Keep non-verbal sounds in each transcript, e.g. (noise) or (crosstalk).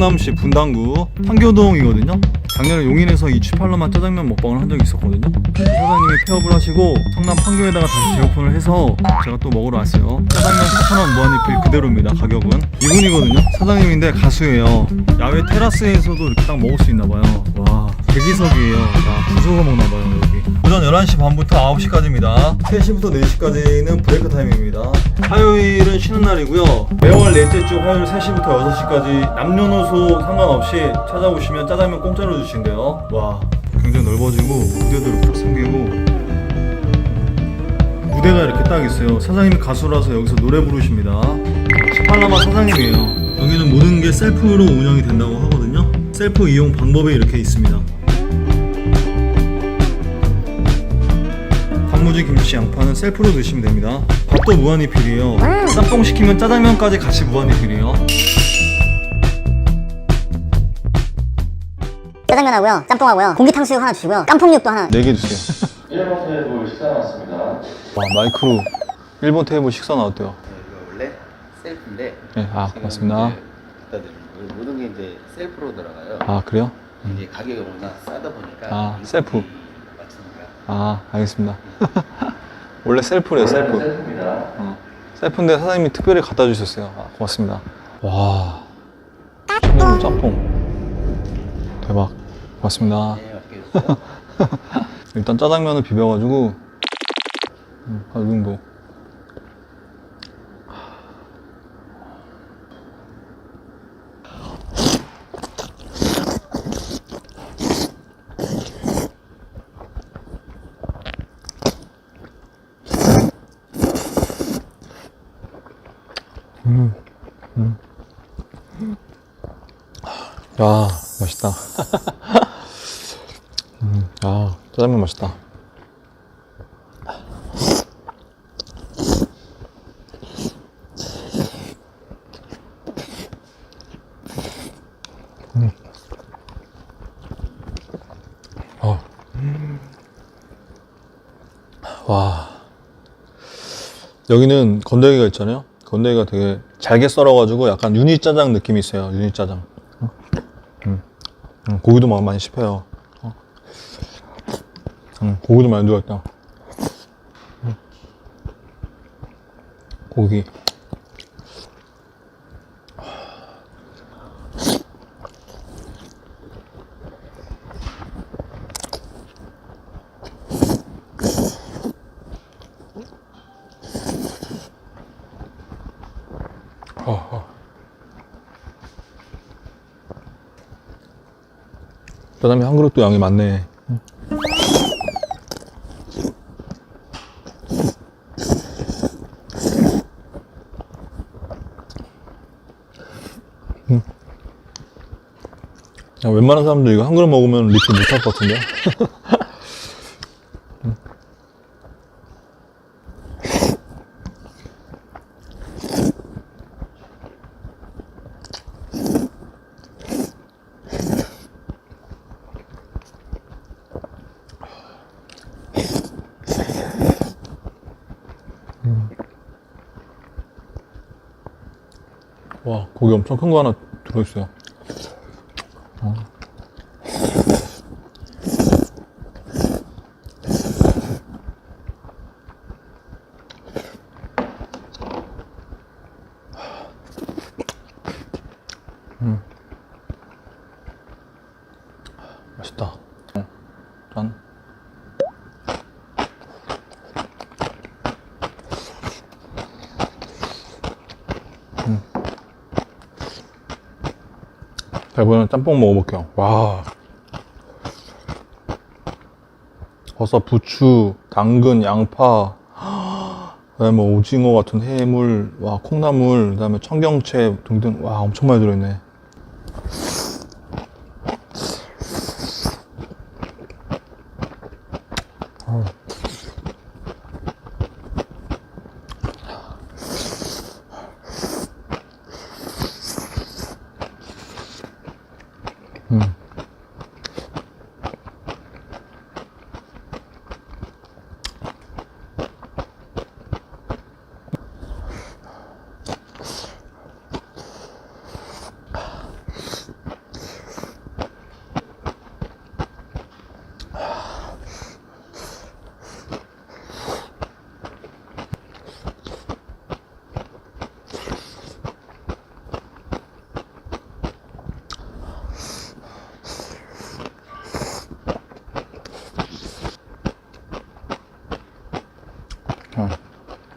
성남시 분당구 판교동이거든요. 작년에 용인에서 이 취팔로만 짜장면 먹방을 한 적이 있었거든요. 사장님이 폐업을 하시고 성남 판교에다가 다시 재오픈을 해서 제가 또 먹으러 왔어요. 짜장면 4,000원 무한리필 그대로입니다. 가격은 이분이거든요. 사장님인데 가수예요. 야외 테라스에서도 이렇게 딱 먹을 수 있나 봐요. 와 대기석이에요. 야 부서서 먹나 봐요 여기. 오전 11시 반부터 9시까지입니다. 3시부터 4시까지는 브레이크 타임입니다. 화요일은 쉬는 날이고요. 매월 넷째 주 화요일 3시부터 6시까지 남녀노소 상관없이 찾아오시면 짜장면 공짜로 주신대요. 와, 굉장히 넓어지고 무대도 이렇게 딱 생기고 무대가 이렇게 딱 있어요. 사장님이 가수라서 여기서 노래 부르십니다. 시팔라마 사장님이에요. 여기는 모든 게 셀프로 운영이 된다고 하거든요. 셀프 이용 방법이 이렇게 있습니다. 단무지 김치 양파는 셀프로 드시면 됩니다. 밥도 무한리필이에요. 짬뽕 시키면 짜장면까지 같이 무한리필이에요. 짜장면하고요, 짬뽕하고요, 공기 탕수육 하나 주시고요, 깐풍육도 하나. 4개 주세요. 1번 테이블 식사 나왔습니다. 와 마이크로 1번 테이블 식사 나왔대요. 이거 원래 셀프인데 네, 아, 지금 고맙습니다. 이제 갖다 드리는 모든 게 이제 셀프로 들어가요. 아 그래요? 이제 가격이 워낙 싸다 보니까 아, 이 셀프. 아 알겠습니다. (laughs) 원래 셀프래요 셀프. 셀프입니다. 어. 셀프인데 사장님이 특별히 갖다 주셨어요. 아, 고맙습니다. 와 청양 짬뽕 대박. 고맙습니다. 네. (laughs) 일단 짜장면을 비벼가지고 음, 한 정도. 음, 야, 맛있다. (laughs) 음, 아, 짜장면 맛있다. 음. 어. 와. 여기는 건더기가 있잖아요. 건더기가 되게 잘게 썰어가지고 약간 유니짜장 느낌이 있어요. 유니짜장. 음, 고기도 막 많이 씹혀요. 어. 음, 고기도 많이 들어있다. 음. 고기. 그릇도 양이 많네. 음. 야, 웬만한 사람들 이거 한 그릇 먹으면 리필 못할 것 같은데? (laughs) 음. 엄청 큰거 하나 들어있어요. 어. 음. 맛있다. 어, 짠. 자, 이번엔 짬뽕 먹어볼게요. 와. 버섯, 부추, 당근, 양파, (gasps) 그다음에 뭐 오징어 같은 해물, 와 콩나물, 그다음에 청경채 등등, 와 엄청 많이 들어있네.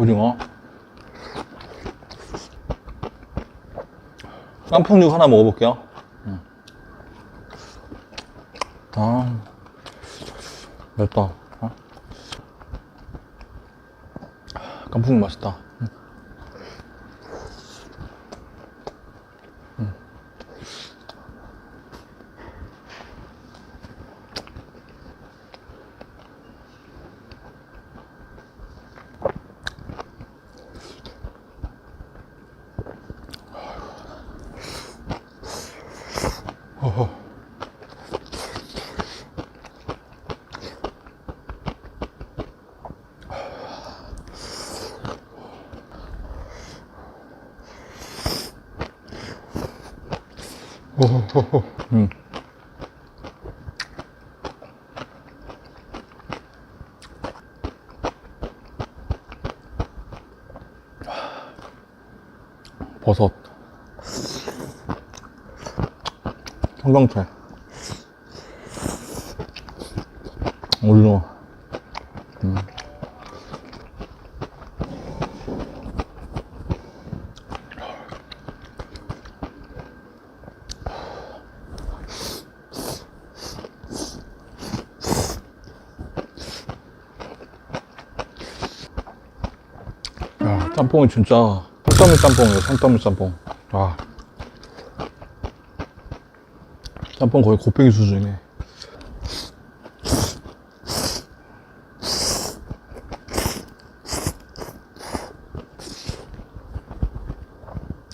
오징어. 깐풍육 하나 먹어볼게요. 음. 아, 맵다. 어? 깐풍육 맛있다. 음. 음. 음. 버섯. 청경채. 오징 짬뽕이 진짜 산더미 짬뽕이에요, 산더미 짬뽕. 와. 짬뽕 거의 곱빼기 수준이네.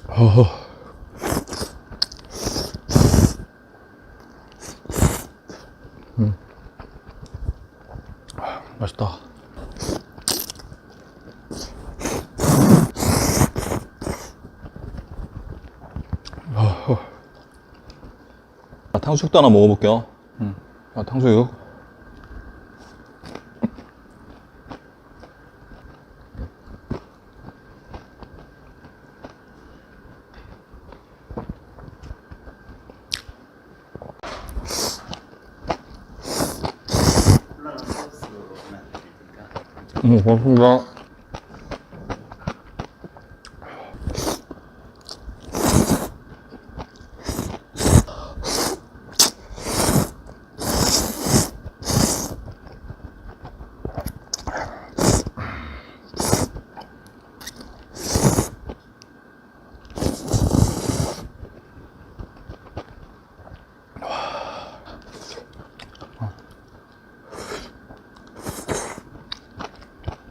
어허. 음. 아, 맛있다. 아, 탕수육도 하나 먹어볼게요. 음. 아, 탕수육. 음, 고맙습니다.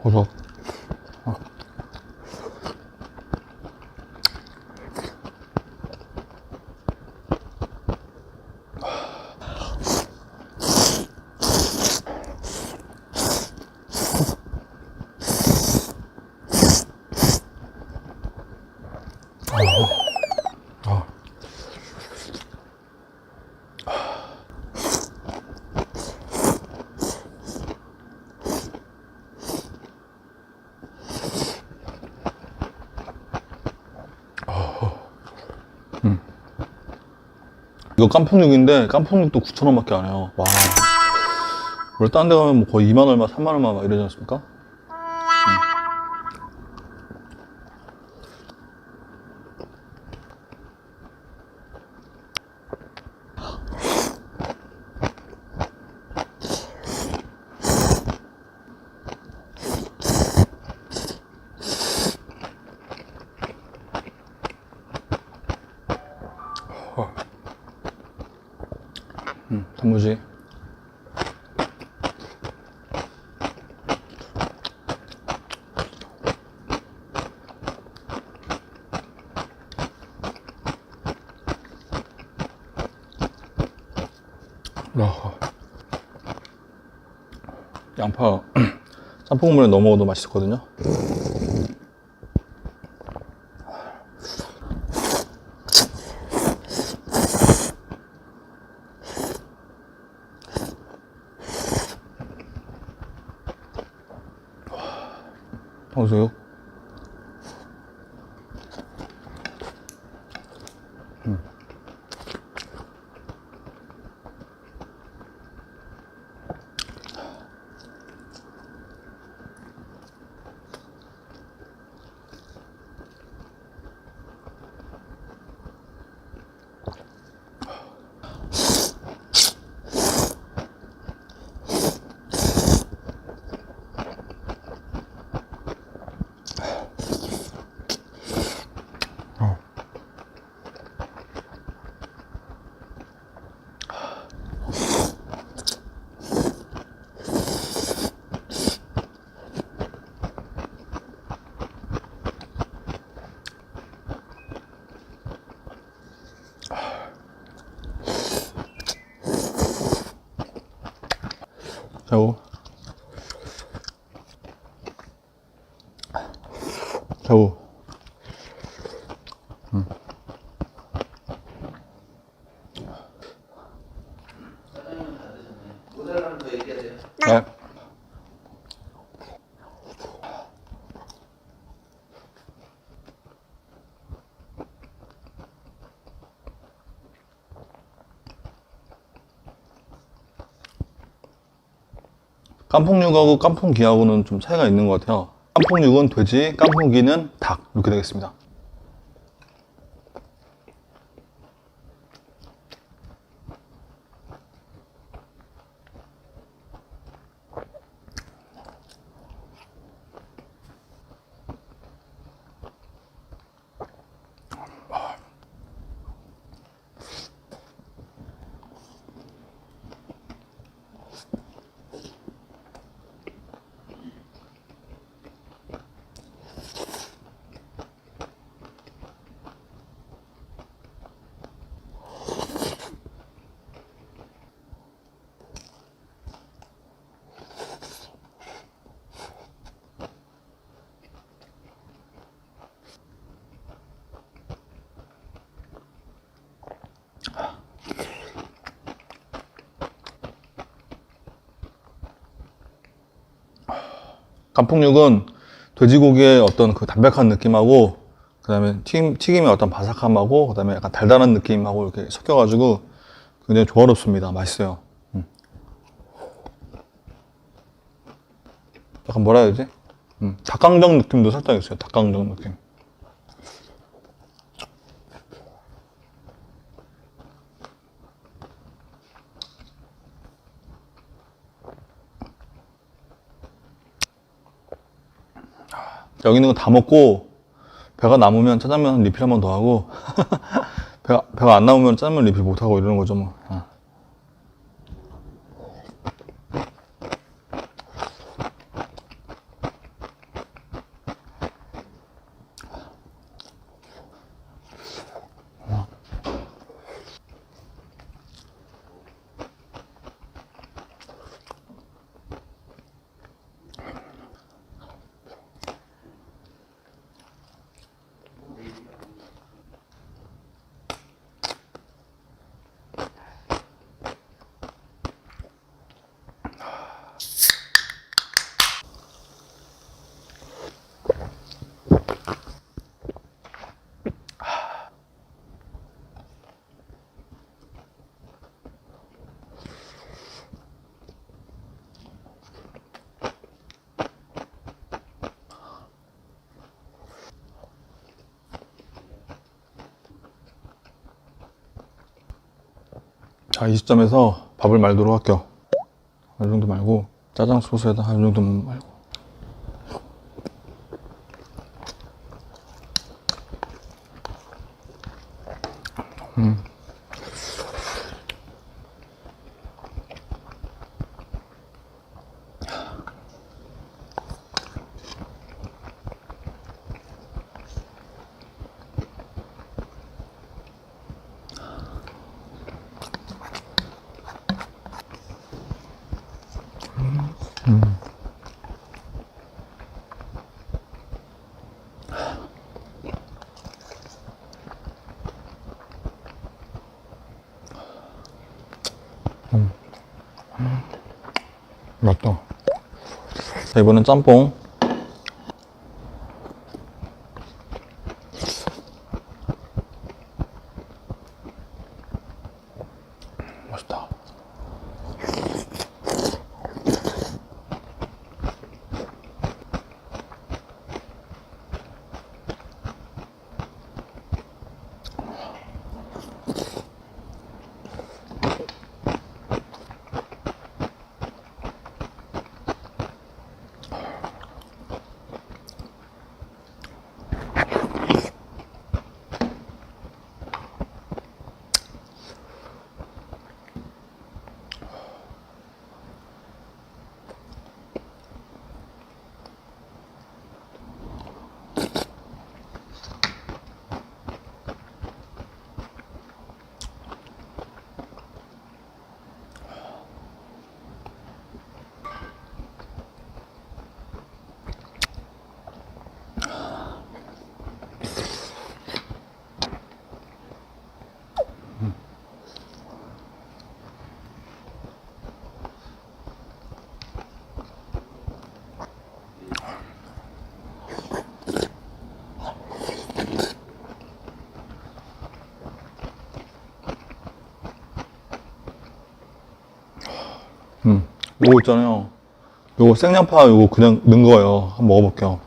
버섯. 이거 깐풍육인데 깐풍육도 9,000원밖에 안 해요. 와. 원래 딴 데 가면 뭐 거의 2만 얼마, 3만 얼마 막 이러지 않습니까? 음, 단무지. 야. 양파 (clears throat) 짬뽕물에 넣어 먹어도 맛있었거든요. 새우. 모자라면 더 얘기해야 돼요. 네. 깐풍육하고 깐풍기하고는 좀 차이가 있는 것 같아요. 깐풍육은 돼지, 깐풍기는 닭 이렇게 되겠습니다. 간풍육은 돼지고기의 어떤 그 담백한 느낌하고 그다음에 튀김, 튀김의 어떤 바삭함하고 그다음에 약간 달달한 느낌하고 이렇게 섞여가지고 굉장히 조화롭습니다. 맛있어요. 음. 약간 뭐라 해야 되지? 음, 닭강정 느낌도 살짝 있어요. 닭강정 느낌. 여기 있는 거 다 먹고 배가 남으면 짜장면 리필 한 번 더 하고 (laughs) 배가 배가 안 남으면 짜장면 리필 못 하고 이러는 거죠 뭐. 어. 자, 이 시점에서 밥을 말도록 할게요. 이 정도 말고 짜장 소스에다 이 정도 말고. 맞다. 자, 이번엔 짬뽕. 요거 있잖아요. 요거 생양파 요거 그냥 넣은 거예요. 한번 먹어볼게요.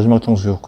마지막 탕수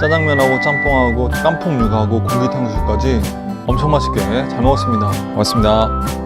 짜장면하고 짬뽕하고 깐풍육하고 고기 탕수육까지 엄청 맛있게 잘 먹었습니다. 고맙습니다.